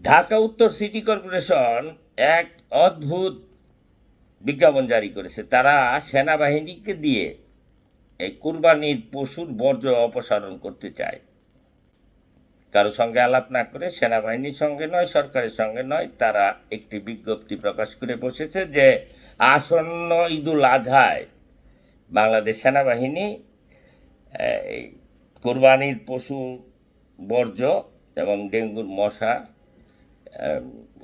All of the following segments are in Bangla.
ঢাকা উত্তর সিটি কর্পোরেশন এক অদ্ভুত বিজ্ঞাপন জারি করেছে। তারা সেনাবাহিনীকে দিয়ে এই কুরবানির পশুর বর্জ্য অপসারণ করতে চায়। কারও সঙ্গে আলাপ না করে, সেনাবাহিনীর সঙ্গে নয়, সরকারের সঙ্গে নয়, তারা একটি বিজ্ঞপ্তি প্রকাশ করে বসেছে যে আসন্ন ঈদুল আজহায় বাংলাদেশ সেনাবাহিনী কোরবানির পশু বর্জ্য এবং ডেঙ্গুর মশা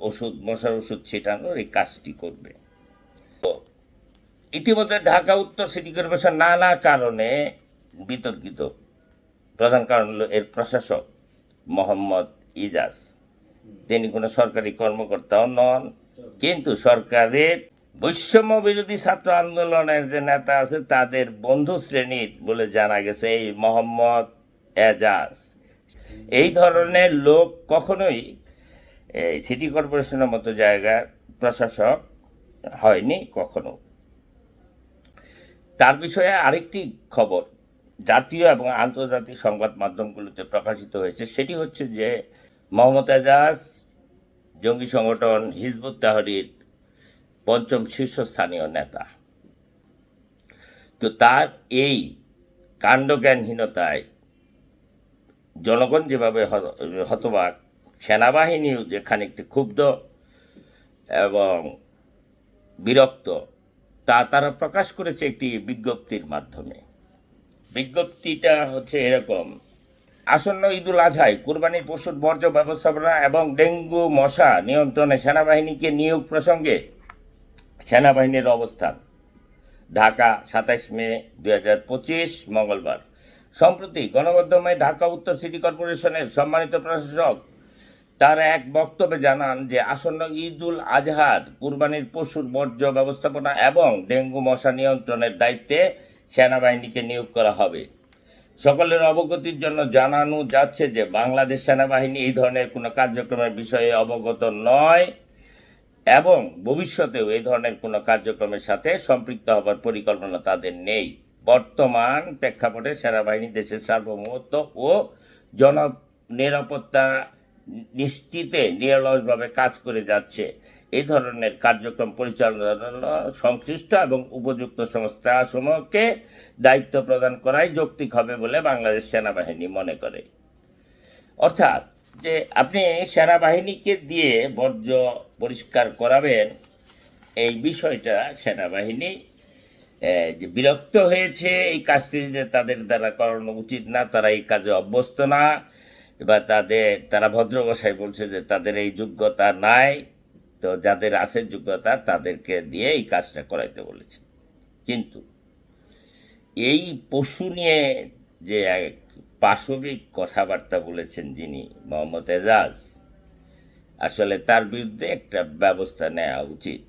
ওষুধ, মশার ওষুধ ছিটানোর এই কাজটি করবে। ইতিমধ্যে ঢাকা, উত্তর সিটি কর্পোরেশন নানা কারণে বিতর্কিত। প্রধান কারণ হলো এর প্রশাসক মোহাম্মদ ইজাজ। তিনি কোনো সরকারি কর্মকর্তাও নন, কিন্তু সরকারের বৈষম্য বিরোধী ছাত্র আন্দোলনের যে নেতা আছে, তাদের বন্ধু শ্রেণির বলে জানা গেছে এই মোহাম্মদ এজাজ। এই ধরনের লোক কখনোই সিটি কর্পোরেশনের মতো জায়গার প্রশাসক হয়নি কখনো। তার বিষয়ে আরেকটি খবর, জাতীয় এবং আন্তর্জাতিক সংবাদ মাধ্যমগুলোতে প্রকাশিত হয়েছে। সেটি হচ্ছে যে, মোহাম্মদ এজাজ, জঙ্গি সংগঠন হিজবুত তাহরির পঞ্চম শীর্ষস্থানীয় নেতা। তো তার এই কাণ্ডজ্ঞানহীনতায় জনগণ যেভাবে হতবাক সেনাবাহিনীও যে খানিকটি ক্ষুব্ধ এবং বিরক্ত, তা তারা প্রকাশ করেছে একটি বিজ্ঞপ্তির মাধ্যমে। বিজ্ঞপ্তিটা হচ্ছে এরকম, আসন্ন ঈদুল আজহায় কুরবানির পশুর বর্জ্য ব্যবস্থাপনা এবং ডেঙ্গু, মশা নিয়ন্ত্রণে সেনাবাহিনীকে নিয়োগ প্রসঙ্গে সেনাবাহিনীর অবস্থান। ঢাকা সাতাইশ মে দুই হাজার পঁচিশ, মঙ্গলবার। সম্প্রতি গণমাধ্যমে ঢাকা উত্তর সিটি কর্পোরেশনের সম্মানিত প্রশাসক তার এক বক্তব্যে জানান যে, আসন্ন ঈদুল আজহার কুরবানির পশুর বর্জ্য ব্যবস্থাপনা এবং ডেঙ্গু মশা নিয়ন্ত্রণের দায়িত্বে সেনাবাহিনীকে নিয়োগ করা হবে। সকলের অবগতির জন্য জানানো যাচ্ছে যে, বাংলাদেশ সেনাবাহিনী এই ধরনের কোনো কার্যক্রমের বিষয়ে অবগত নয় এবং ভবিষ্যতেও এই ধরনের কোনো কার্যক্রমের সাথে সম্পৃক্ত হবার পরিকল্পনা তাদের নেই। বর্তমান প্রেক্ষাপটে সেনাবাহিনী দেশের সার্বভৌমত্ব ও জন নিরাপত্তা নিশ্চিতে নিরলসভাবে কাজ করে যাচ্ছে। এই ধরনের কার্যক্রম পরিচালনার জন্য সংশ্লিষ্ট এবং উপযুক্ত সংস্থা সমূহকে দায়িত্ব প্রদান করাই যৌক্তিক হবে বলে বাংলাদেশ সেনাবাহিনী মনে করে। অর্থাৎ যে আপনি সেনাবাহিনীকে দিয়ে বর্জ্য পরিষ্কার করাবেন, এই বিষয়টা সেনাবাহিনী যে বিরক্ত হয়েছে এই কাজটি যে তাদের দ্বারা করানো উচিত না, তারা এই কাজে অভ্যস্ত না বা তাদের, তারা ভদ্র ভাষায় বলছে যে তাদের এই যোগ্যতা নাই, তো যাদের আছে যোগ্যতা তাদেরকে দিয়ে এই কাজটা করাইতে বলেছে। কিন্তু এই পশু নিয়ে যে এক পাশবিক কথাবার্তা বলেছেন যিনি, মোহাম্মদ এজাজ, আসলে তার বিরুদ্ধে একটা ব্যবস্থা নেওয়া উচিত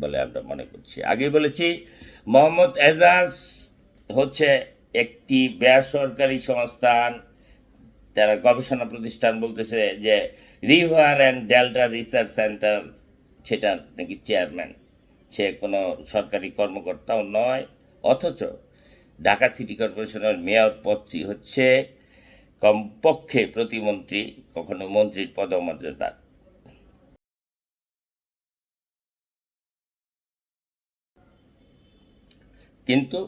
বলে আমরা মনে করছি। আগে বলেছি, মোহাম্মদ এজাজ হচ্ছে একটি বেসরকারি সংস্থান তারা গবেষণা প্রতিষ্ঠান বলতেছে যে river and delta research centre সেটার নাকি চেয়ারম্যান, সে কোনো সরকারি কর্মকর্তাও নয়, অথচ ঢাকা সিটি কর্পোরেশনের মেয়র পদটি হচ্ছে কমপক্ষে প্রতিমন্ত্রী, কখনো মন্ত্রীর পদমর্যাদা। কিন্তু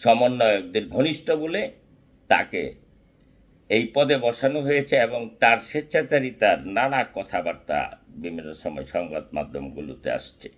সমন্বয়কদের ঘনিষ্ঠ বলে তাকে এই পদে বসানো হয়েছে এবং তার স্বেচ্ছাচারিতার নানা কথাবার্তা বিভিন্ন সময় সংবাদ মাধ্যমগুলোতে আসছে।